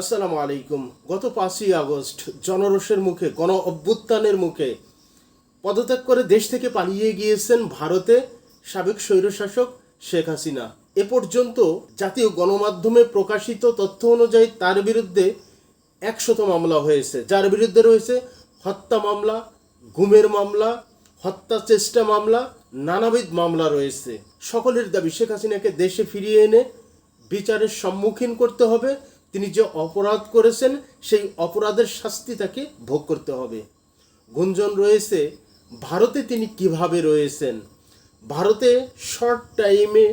আসসালামু আলাইকুম। গত পাঁচই আগস্ট জনরোষের মুখে, গণ অভ্যুত্থানের মুখে পদত্যাগ করে দেশ থেকে পালিয়ে গিয়েছেন ভারতে সাবেক স্বৈরশাসক শেখ হাসিনা। এ পর্যন্ত জাতীয় গণমাধ্যমে প্রকাশিত তথ্য অনুযায়ী তার বিরুদ্ধে একশত মামলা হয়েছে। যার বিরুদ্ধে রয়েছে হত্যা মামলা, গুমের মামলা, হত্যা চেষ্টা মামলা, নানাবিধ মামলা রয়েছে। সকলের দাবি, শেখ হাসিনাকে দেশে ফিরিয়ে এনে বিচারের সম্মুখীন করতে হবে। তিনি যে অপরাধ করেছেন, সেই অপরাধের শাস্তি তাকে ভোগ করতে হবে। গুঞ্জন রয়েছে, ভারতে তিনি কীভাবে রয়েছেন? ভারতে শর্ট টাইমে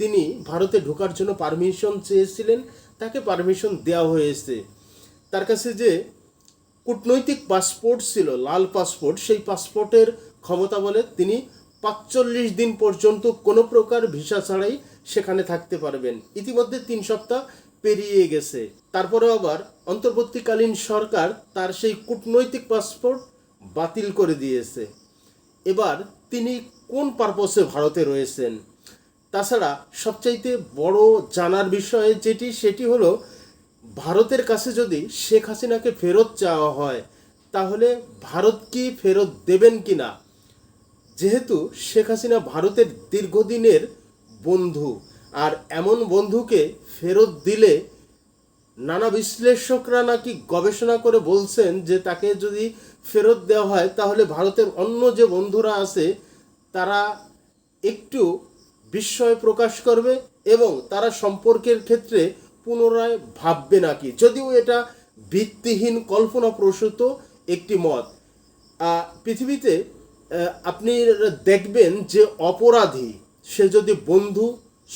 তিনি ভারতে ঢোকার জন্য পারমিশন চেয়েছিলেন, তাকে পারমিশন দেওয়া হয়েছে। তার কাছে যে কূটনৈতিক পাসপোর্ট ছিল, লাল পাসপোর্ট সেই পাসপোর্টের ক্ষমতা বলে তিনি পাঁচচল্লিশ দিন পর্যন্ত কোনো প্রকার ভিসা ছাড়াই সেখানে থাকতে পারবেন। ইতিমধ্যে তিন সপ্তাহ পেরিয়ে গেছে। তারপরে আবার অন্তর্বর্তীকালীন সরকার তার সেই কূটনৈতিক পাসপোর্ট বাতিল করে দিয়েছে। এবার তিনি কোন পারপসে ভারতে রয়েছেন? তাছাড়া সবচাইতে বড় জানার বিষয় যেটি, সেটি হলো ভারতের কাছে যদি শেখ হাসিনাকে ফেরত চাওয়া হয়, তাহলে ভারত কি ফেরত দেবেন কি না যেহেতু শেখ হাসিনা ভারতের দীর্ঘদিনের বন্ধু আর এমন বন্ধুকে ফেরত দিলে নানা বিশ্লেষকরা নাকি গবেষণা করে বলছেন যে তাকে যদি ফেরত দেওয়া হয়, তাহলে ভারতের অন্য যে বন্ধুরা আছে, তারা একটু বিস্ময় প্রকাশ করবে এবং তারা সম্পর্কের ক্ষেত্রে পুনরায় ভাববে নাকি। যদিও এটা ভিত্তিহীন, কল্পনাপ্রসূত একটি মত। পৃথিবীতে আপনি দেখবেন যে অপরাধী, সে যদি বন্ধু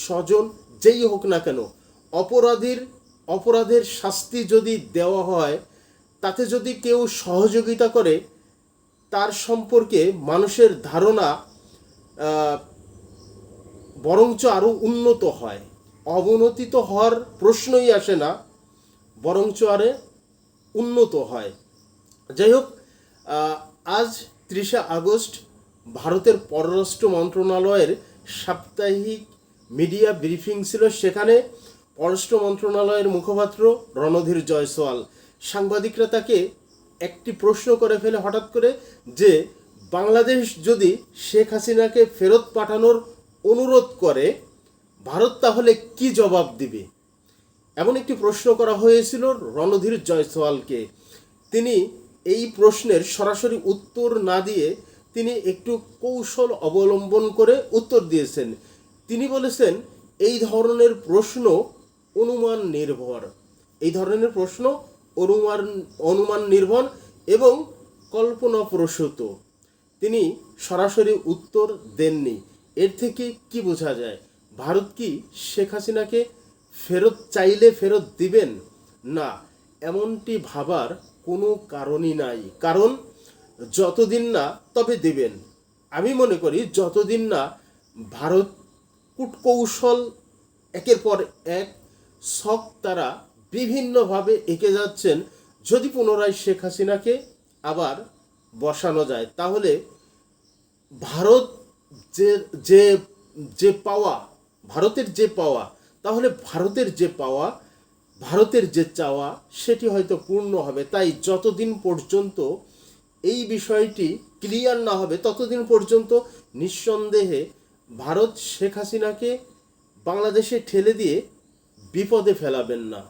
স্বজন যেই হোক না কেন, অপরাধীর, অপরাধের শাস্তি যদি দেওয়া হয়, তাতে যদি কেউ সহযোগিতা করে, তার সম্পর্কে মানুষের ধারণা বরঞ্চ আরও উন্নত হয়। অবনতি তো হওয়ার প্রশ্নই আসে না, বরঞ্চ আরে উন্নত হয়। যাই হোক আজ ত্রিশে আগস্ট, ভারতের পররাষ্ট্র মন্ত্রণালয়ের সাপ্তাহিক মিডিয়া ব্রিফিং ছিল সেখানে পররাষ্ট্র মন্ত্রণালয়ের মুখপাত্র রণধীর জয়সওয়াল। সাংবাদিকরা তাকে একটি প্রশ্ন করে ফেলে হঠাৎ করে যে, বাংলাদেশ যদি শেখ হাসিনাকে ফেরত পাঠানোর অনুরোধ করে, ভারত তাহলে কি জবাব দিবে? এমন একটি প্রশ্ন করা হয়েছিল রণধীর জয়সওয়ালকে। তিনি এই প্রশ্নের সরাসরি উত্তর না দিয়ে তিনি একটু কৌশল অবলম্বন করে উত্তর দিয়েছেন। তিনি বলেছেন, এই ধরনের প্রশ্ন অনুমান নির্ভর। এই ধরনের প্রশ্ন অনুমান অনুমান নির্ভর এবং কল্পনাপ্রসূত। তিনি সরাসরি উত্তর দেননি। এর থেকে কি বোঝা যায়? ভারত কি শেখ হাসিনাকে ফেরত চাইলে ফেরত দিবেন? না, এমনটি ভাবার কোনো কারণই নাই। কারণ, যতদিন না তবে দেবেন। আমি মনে করি, যতদিন না ভারত কূটকৌশল একের পর এক, শখ তারা বিভিন্নভাবে এঁকে যাচ্ছেন যদি পুনরায় শেখ হাসিনাকে আবার বসানো যায়। তাহলে ভারত যে যে যে পাওয়া, ভারতের যে পাওয়া, তাহলে ভারতের যে পাওয়া, ভারতের যে চাওয়া, সেটি হয়তো পূর্ণ হবে। তাই যতদিন পর্যন্ত এই বিষয়টি ক্লিয়ার না হবে, ততদিন পর্যন্ত নিঃসন্দেহে ভারত শেখ হাসিনাকে বাংলাদেশে ঠেলে দিয়ে বিপদে ফেলাবেন না।